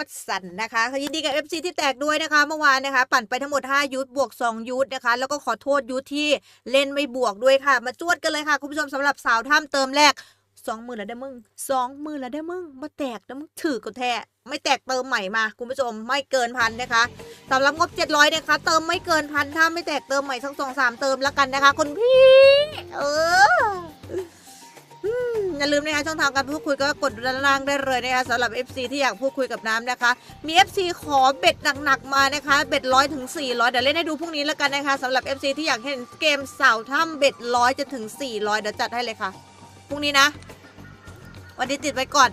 วัตสันนะคะยินดีกับ FC ที่แตกด้วยนะคะ เมื่อวานนะคะ ปั่นไปทั้งหมด 5ยูทบวก 2ยูทนะคะ แล้วก็ขอโทษยูทที่เล่นไม่บวกด้วยค่ะ มาจวดกันเลยค่ะ คุณผู้ชมสำหรับสาวถ้ำเติมแรกสองหมื่นละได้มึงสองหมื่นละได้มึงมาแตกแล้วมึงถือกดแท้ไม่แตกเติมใหม่มาคุณผู้ชมไม่เกินพันนะคะสำหรับงบ 700นะคะ เติมไม่เกินพันถ้าไม่แตกเติมใหม่สักสองสามเติมแล้วกันนะคะคุณพี่ เออ อย่าลืมนะคะช่องทางการพูดคุยก็กดด้านล่างได้เลยนะคะสำหรับ FC ที่อยากพูดคุยกับน้ำนะคะ มี FC ขอเบ็ดหนักๆมานะคะเบ็ดร้อยถึง400เดี๋ยวเล่นให้ดูพรุ่งนี้แล้วกันนะคะสำหรับ FC ที่อยากเห็นเกมเสาถ้ำเบ็ดร้อยจะถึง400เดี๋ยวจัดให้เลยค่ะพรุ่งนี้นะ วันนี้ติดไว้ก่อน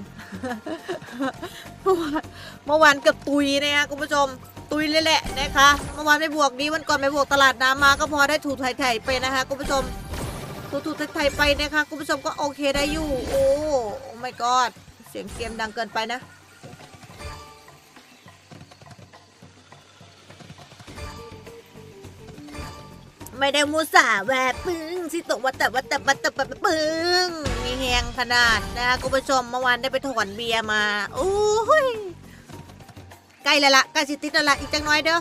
เมื่อวานเกือบตุยนะคะคุณผู้ชมตุยเลยแหละนะคะ เมื่อวานไม่บวกดีวันก่อนไม่บวกตลาดน้ำมาก็พอได้ถูไถ่ๆไปนะคะคุณผู้ชม ถูถูไทยไปนะคะคุณผู้ชมก็โอเคได้อยู่ โอ้โอ้ my god เสียงเกมดังเกินไปนะไม่ได้มูสาแวบปึ้งสิตกวัดแต่วัดแต่วัดแต่วัดปึ้งมีแหงขนาดนะคะคุณผู้ชมเมื่อวานได้ไปถอนเบียร์มาโอ้ยใกล้แล้วละใกล้สิติดแล้วละอีกจังน้อยเด้อ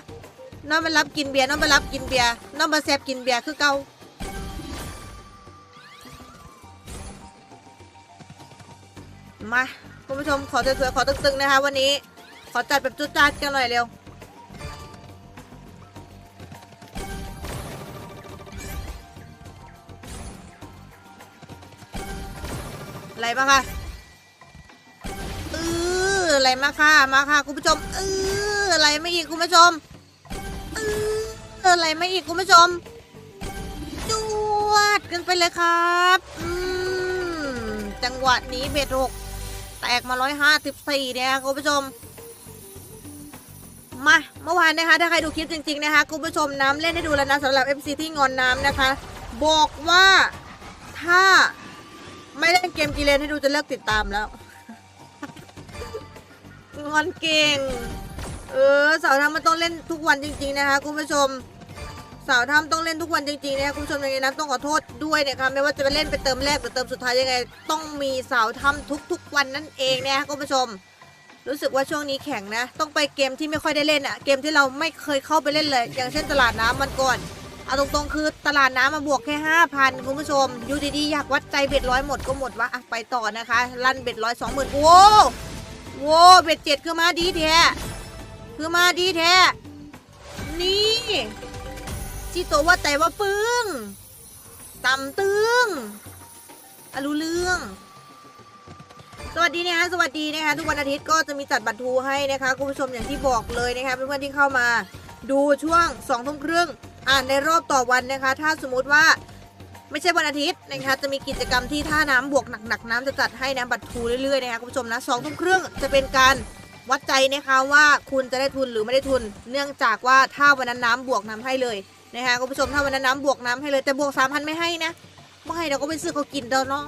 น้องมารับกินเบียร์น้องมารับกินเบียร์น้องมาแซบกินเบียร์คือเก่า มาคุณผู้ชมขอสวยๆขอตึงๆนะคะวันนี้ ขอจัดแบบจุดจัดกันหน่อยเร็วอะไรมาค่ะเอออะไรมาค่ะมาค่ะคุณผู้ชมเอออะไรไม่อีกคุณผู้ชมเอออะไรไม่อีกคุณผู้ชมจวดกันไปเลยครับ อืมจังหวะนี้เบ็ดหก ตกมาร้อยห้าสิบสี่เนี่ยคุณผู้ชม มาเมื่อวานนะคะ ถ้าใครดูคลิปจริง ๆ นะคะคุณผู้ชมน้ำเล่นให้ดูแล้วนะสำหรับ FC ที่งอนน้ำนะคะ บอกว่าถ้าไม่เล่นเกมกีเลนให้ดูจะเลิกติดตามแล้ว งอนเก่ง เออสาวทำมันต้องเล่นทุกวันจริง ๆ นะคะคุณผู้ชม สาวทำต้องเล่นทุกวันจริงๆนะคุณผู้ชมยังไงนะต้องขอโทษด้วยนะคะไม่ว่าจะไปเล่นไปเติมแรกหรือเติมสุดท้ายยังไง ต้องมีสาวทำทุกๆวันนั่นเองนะคะคุณผู้ชม รู้สึกว่าช่วงนี้แข็งนะ ต้องไปเกมที่ไม่ค่อยได้เล่นอะเกมที่เราไม่เคยเข้าไปเล่นเลย อย่างเช่นตลาดน้ำมันก่อนเอาตรงๆคือตลาดน้ำมาบวกแค่ห้าพันคุณผู้ชมอยู่ดีๆอยากวัดใจเบ็ดร้อยหมดก็หมดวะอะไปต่อนะคะลั่นเบ็ดร้อยสองหมื่นโว้โว้เบ็ดเจ็ดคือมาดีแท้คือมาดีแท้นี่ ที่ตัวว่าแต่ว่าปึ้งตำตึงอรู้เรื่อง สวัสดีนะคะสวัสดีนะคะทุกวันอาทิตย์ก็จะมีจัดบัตรทูให้นะคะคุณผู้ชมอย่างที่บอกเลยนะคะเพื่อนๆที่เข้ามาดูช่วงสองทุ่มครึ่งอ่านในรอบต่อวันนะคะ ถ้าสมมุติว่าไม่ใช่วันอาทิตย์นะคะ จะมีกิจกรรมที่ท่าน้ำบวกหนักๆน้ำจะจัดให้นะบัตรทูเรื่อยๆนะคะคุณผู้ชมนะสองทุ่มครึ่งจะเป็นการวัดใจนะคะว่าคุณจะได้ทุนหรือไม่ได้ทุน เนื่องจากว่าถ้าวันนั้นน้ำบวกน้ำให้เลย นะคะคุณผู้ชมถ้าวันนั้นน้ำบวกน้ำให้เลยแต่บวกสามพันไม่ให้นะไม่ให้เราก็ไปซื้อเขากินเด้อน้อง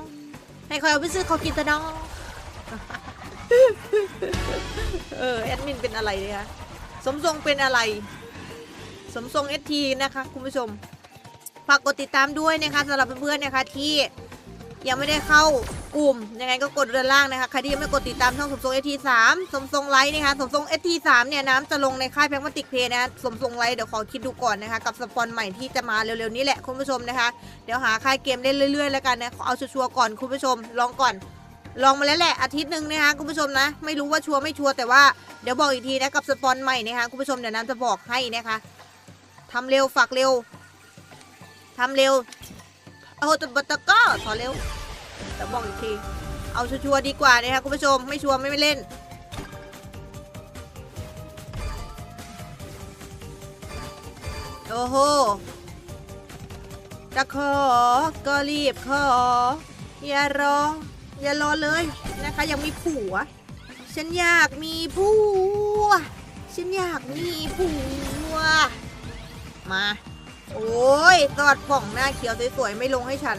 ให้ใครเอาไปซื้อเขากินเด้อน้องเออแอดมินเป็นอะไรเนี่ยคะสมทรงเป็นอะไร สมทรงเอทีนะคะคุณผู้ชมฝากกดติดตามด้วยนะคะสำหรับเพื่อนๆนะคะที่ยังไม่ได้เข้า กลุ่ม ยังไงก็กดด้านล่างนะคะ ใครที่ยังไม่กดติดตามช่องสมทรงเอทีสามสมทรงไลท์นะคะ สมทรงเอทีสามเนี่ยน้ำจะลงในค่ายแพงมาติกเพย์นะสมทรงไลท์เดี๋ยวขอคิดดูก่อนนะคะ กับสปอนใหม่ที่จะมาเร็วๆนี้แหละคุณผู้ชมนะคะ เดี๋ยวหาค่ายเกมเล่นเรื่อยๆแล้วกันนะขอเอาชัวร์ก่อนคุณผู้ชม ลองก่อน ลองมาแล้วแหละอาทิตย์หนึ่งนะคะคุณผู้ชมนะ ไม่รู้ว่าชัวร์ไม่ชัวร์แต่ว่าเดี๋ยวบอกอีกทีนะกับสปอนใหม่นะคะคุณผู้ชมเดี๋ยวน้ำจะบอกให้นะคะทำเร็วฝากเร็วทำเร็วเอาแตบตะก็ขอเร็ว แต่บอกอีกทีเอาชัวร์ดีกว่านะคะคุณผู้ชมไม่ชัวร์ไม่ไม่เล่น โอ้โหจะขอก็รีบขอ อย่ารอ อย่ารอเลยนะคะยังมีผัว ฉันอยากมีผัว ฉันอยากมีผัว มา โอ้ยตอดป่องหน้าเขียวสวยๆไม่ลงให้ฉัน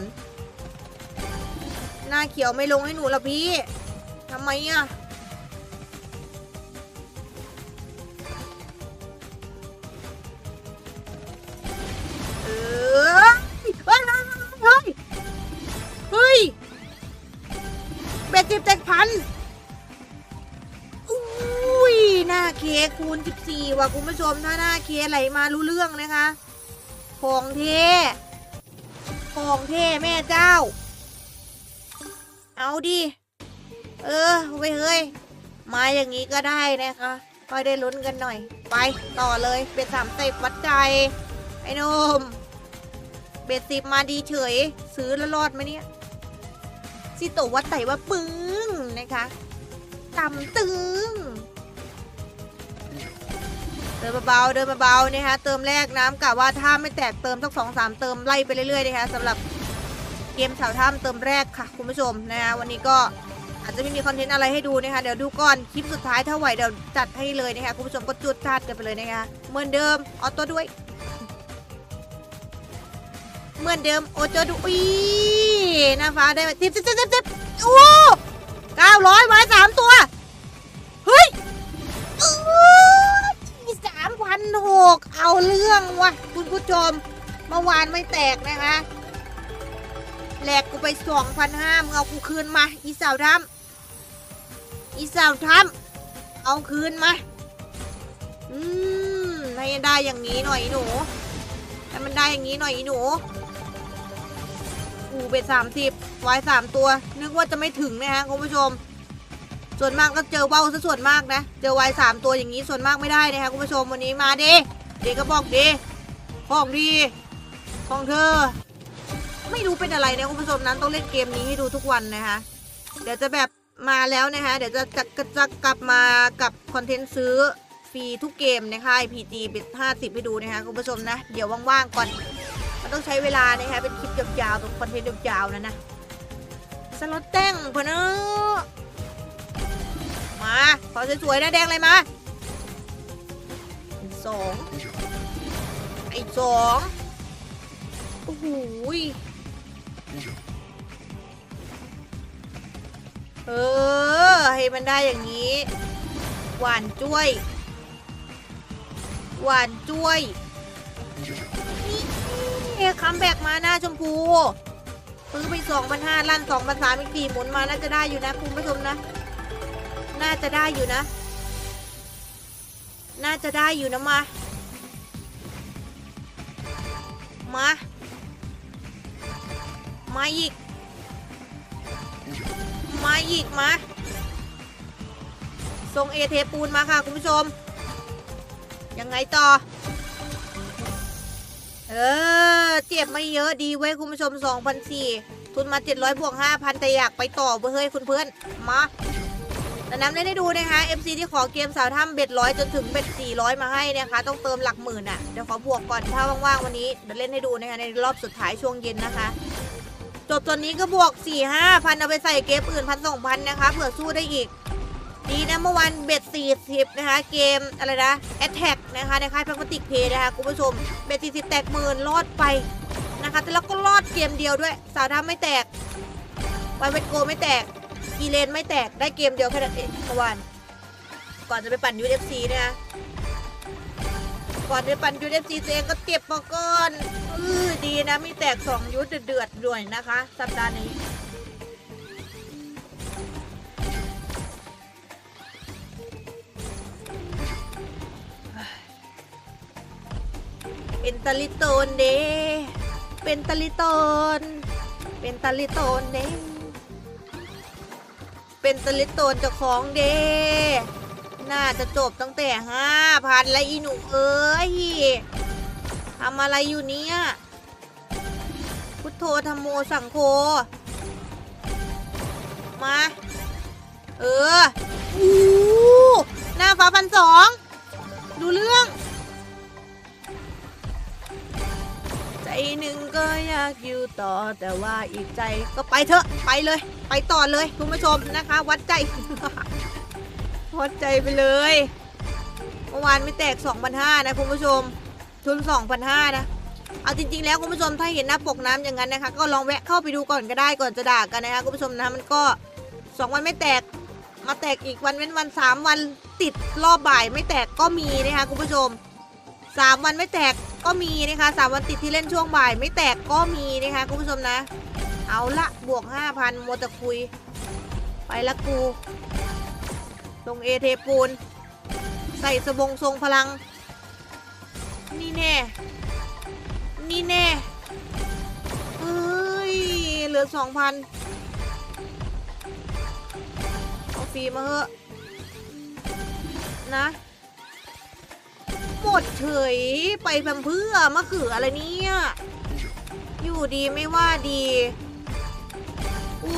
หน้าเขียวไม่ลงให้หนูละพี่ทำไมอะเออเฮ้ยเฮ้ยเฮ้ยเฮ้ยเบ็ดสิบเจ็ดพันอุ้ยหน้าเคคูณ14ว่ะคุณผู้ชมถ้าหน้าเคไหลมารู้เรื่องนะคะ ของเทของเทแม่เจ้า เอาดิ เออเว้ยเฮ้ย มาอย่างนี้ก็ได้นะคะค่อยได้ลุ้นกันหน่อย ไปต่อเลยเป็นสามสิบวัดใจ ไอ้นมเบ็ดสิบมาดีเฉย ซื้อแล้วรอดไหมเนี่ยสิโตวัดไต่ว่าปึ้งนะคะต่ำตึงเดินเบาๆเดินเบาๆนะคะเติมแรกน้ำกะว่าถ้าไม่แตกเติมสักสองสามเติมไล่ไปเรื่อยๆนะคะสำหรับ กมสาวถ้ำเติมแรกค่ะ คุณผู้ชมนะคะวันนี้ก็อาจจะไม่มีคอนเทนต์อะไรให้ดูนะคะเดี๋ยวดูก่อนคลิปสุดท้ายถ้าไหวเดี๋ยวจัดให้เลยนะคะคุณผู้ชมก็จุดจัดกันไปเลยนะคะเหมือนเดิมออโต้ด้วย เหมือนเดิมโอโจดูอีน้าฟ้าได้มาสิบสิบสิบสิบสิบโอ้เก้าร้อยไม้สามตัวเฮ้ยสามพันหกเอาเรื่องวะคุณผู้ชมเมื่อวานไม่แตกนะคะ แหลกกูไปสองพันห้ามึงเอากูคืนมา อีสาวทำอีสาวทำเอาคืนมา อืมให้ได้อย่างนี้หน่อยหนูให้มันได้อย่างนี้หน่อยหนูอูเป็นสามสิบวายสามตัว นึกว่าจะไม่ถึงนะฮะคุณผู้ชม ส่วนมากก็เจอเบ้าซะส่วนมากนะ เจอวายสามตัวอย่างนี้ส่วนมากไม่ได้นะคะคุณผู้ชมวันนี้มาดิเด็กก็บอกดิของดีของเธอ ไม่รู้เป็นอะไรนะคุณผู้ชมนั้นต้องเล่นเกมนี้ให้ดูทุกวันนะคะเดี๋ยวจะแบบมาแล้วนะคะเดี๋ยวจะจะจะจะกลับมากับคอนเทนต์ซื้อฟรีทุกเกมในค่าย PG เป็น50ให้ดูนะคะคุณผู้ชมนะ เดี๋ยวว่างๆก่อน มันต้องใช้เวลานะคะเป็นคลิปยาวๆตัวคอนเทนต์ยาวๆนะนะสล็อตแต้งพอนอะมาขอสวยๆนะแดงอะไรมาสองไอ้สองโอ้โห เออ ให้มันได้อย่างนี้ หวานจ้วย หวานจ้วยนี่คัมแบกมาหน้าชมพูซื้อไปสองพันห้าลั่นสองพันสามอีกสี่หมุนมาน่าจะได้อยู่นะคุณผู้ชมนะ น่าจะได้อยู่นะ น่าจะได้อยู่นะมามา มาอีก มาอีกมาทรงเอเทปูนมาค่ะคุณผู้ชม ยังไงต่อ เออ เจ็บไม่เยอะดีเว้ยคุณผู้ชม2,004ทุนมา 700บวก5,000 แต่อยากไปต่อเว้ยเฮ้ยคุณเพื่อน มาแต่น้ำเล่นให้ดูนะคะ MC ที่ขอเกมสาวถ้ำเบ็ดร้อยจนถึงเบ็ด400 มาให้นะคะ ต้องเติมหลักหมื่นอะ เดี๋ยวขอบวกก่อนถ้าว่างๆวันนี้เดี๋ยวเล่นให้ดูนะคะในรอบสุดท้ายช่วงเย็นนะคะ จบตัวนี้ก็บวก4 5พันเอาไปใส่เกมอื่นพันสองพันนะคะเผื่อสู้ได้อีก ดีนะเมื่อวานเบ็ด40นะคะ เกมอะไรนะ Attack นะคะในค่ายพักติกเพย์นะคะคุณผู้ชมเบ็ด40แตกหมื่นรอดไปนะคะ แต่แล้วก็รอดเกมเดียวด้วย สาวทำไม่แตกไวเวทโกไม่แตกกีเลนไม่แตกได้เกมเดียวแค่นั้นเองเมื่อวานก่อนจะไปปั่น UFC เนี่ยนะก่อนจะไปปั่น UFC ตัวเองก็เก็บมาก่อน ออดีนะม่แตก2ยุทธเดือดด้วยนะคะ สัปดาห์นี้เป็นตะลิโตนเด เป็นตะลิโตน เป็นตะลิโตนเด เป็นตะลิโตนเจ้าของเด น่าจะจบตั้งแต่ห้าพันแล้วอีหนูเอ้ย ทำอะไรอยู่เนี่ยพุทโธธรรมโมสังโฆมา เอออู้หน้าฟ้าพันสอง ดูเรื่อง ใจหนึ่งก็อยากอยู่ต่อ แต่ว่าอีกใจก็ไปเถอะ ไปเลย ไปต่อเลยคุณผู้ชมนะคะ วัดใจ วัดใจไปเลย เมื่อวานไม่แตก2,500นะคุณผู้ชม ทุน 2,500 นะ เอาจริง ๆ แล้วคุณผู้ชมถ้าเห็นหน้าปกน้ำอย่างนั้นนะคะ ก็ลองแวะเข้าไปดูก่อนก็ได้ก่อนจะด่ากันนะคะคุณผู้ชมนะมันก็สองวันไม่แตก มาแตกอีกวันเว้นวันสามวันติดรอบบ่ายไม่แตกก็มีนะคะคุณผู้ชมสามวันไม่แตกก็มีนะคะสามวันติดที่เล่นช่วงบ่าย ไม่แตกก็มีนะคะคุณผู้ชมนะ เอาละบวกห้าพันโมวแต่คุย ไปละกูลงเอเทปูน ใส่สบงทรงพลัง นี่แน่ นี่แน่เอ้ย เหลือสองพันเอาฟรีมาเหอะ นะ หมดเฉย ไปแพมเพื่อมะเขืออะไรเนี่ย อยู่ดีไม่ว่าดีโอ้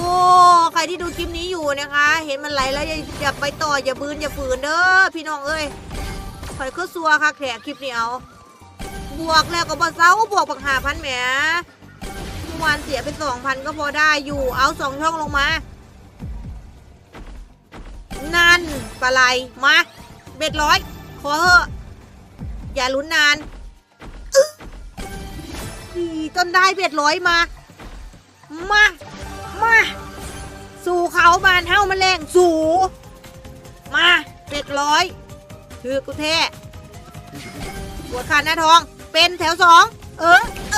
ใครที่ดูคลิปนี้อยู่นะคะ เห็นมันไหลแล้วอย่าอย่าไปต่ออย่าบืนอย่าฝืนเด้อพี่น้องเอ้ยคอยก็ซัวค่ะแขกคลิปนี้เอา บวกแล้วก็บอเซาบวกบักหาพันแหมเมื่อวานเสียไปสองพันก็พอได้อยู่เอาสองช่องลงมา นั่นปลาไหลมาเบ็ดร้อยขอเถอะ อย่าลุ้นนานดีจนได้เบ็ดร้อยมา มา มา สู่เขาบานเท่ามาแรงสู่ มาเบ็ดร้อยถือกูแท้หัวขาดหน้าทอง เป็นแถวสองเออเอ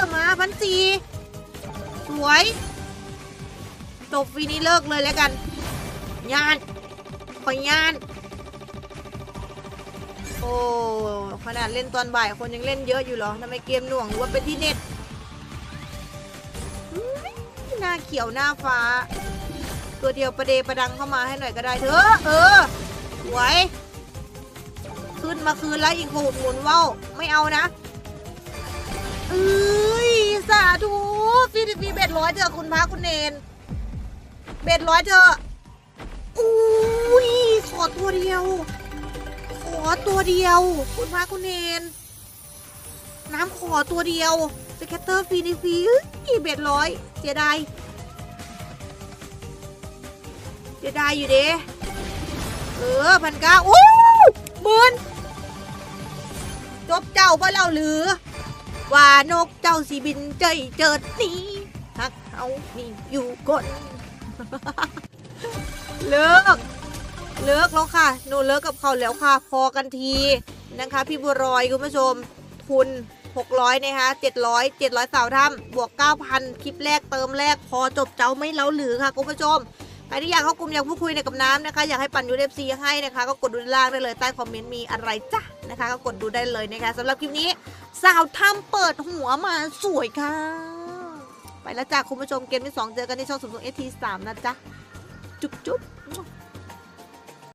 อมาพันสีสวยจบฟีนี้เลิกเลยแล้วกัน ยานขอยาน โอ้ขนาดเล่นตอนบ่ายคนยังเล่นเยอะอยู่เหรอทำไมเกมหน่วงหรือว่าเป็นที่เน็ตหน้าเขียวหน้าฟ้า ตัวเดียวประเดประดังเข้ามาให้หน่อยก็ได้เถอะเออสวย ขึ้นมาคืนแล้วอีกหูดหมุนว้าไม่เอานะเอ้ยสาธุฟีดฟีเบ็ดร้อยเถอะคุณพระคุณเนน เบ็ดร้อยเถอะอุ้ยขอตัวเดียว ขอตัวเดียว คุณพระคุณเนน น้ำขอตัวเดียวสแคตเตอร์ฟีนิฟีเบ็ดร้อยเสียดายเสียดายอยู่เด้เออพันเก้าโอ้หมื่น จบเจ้าเพราะเราหรือ ว่านกเจ้าสีบินเจยเจิดนี้ฮักเขานี่อยู่กนเลิก เลิกแล้วค่ะหนูเลิกกับเขาแล้วค่ะ พอกันทีนะคะ พี่บัวรอยคุณผู้ชมทุน600นะคะ700 700สาวถ้ำบวก 9,000 คลิปแรกเติมแรก พอจบเจ้าไม่เล้าหรือค่ะคุณผู้ชม ใครที่อยากเข้ากลุ่มอยากพูดคุยในกับน้ำนะคะ อยากให้ปั่นยูเอฟซีให้นะคะ ก็กดดูด้านล่างได้เลยใต้คอมเมนต์มีอะไรจ้ะนะคะ ก็กดดูได้เลยนะคะสำหรับคลิปนี้สาวถ้ำเปิดหัวมาสวยค่ะ ไปแล้วจ้ะคุณผู้ชมเกมที่ 2 เจอกันที่ช่องสุดสุดเอทีสามนะจ๊ะจุ๊บจุ๊บ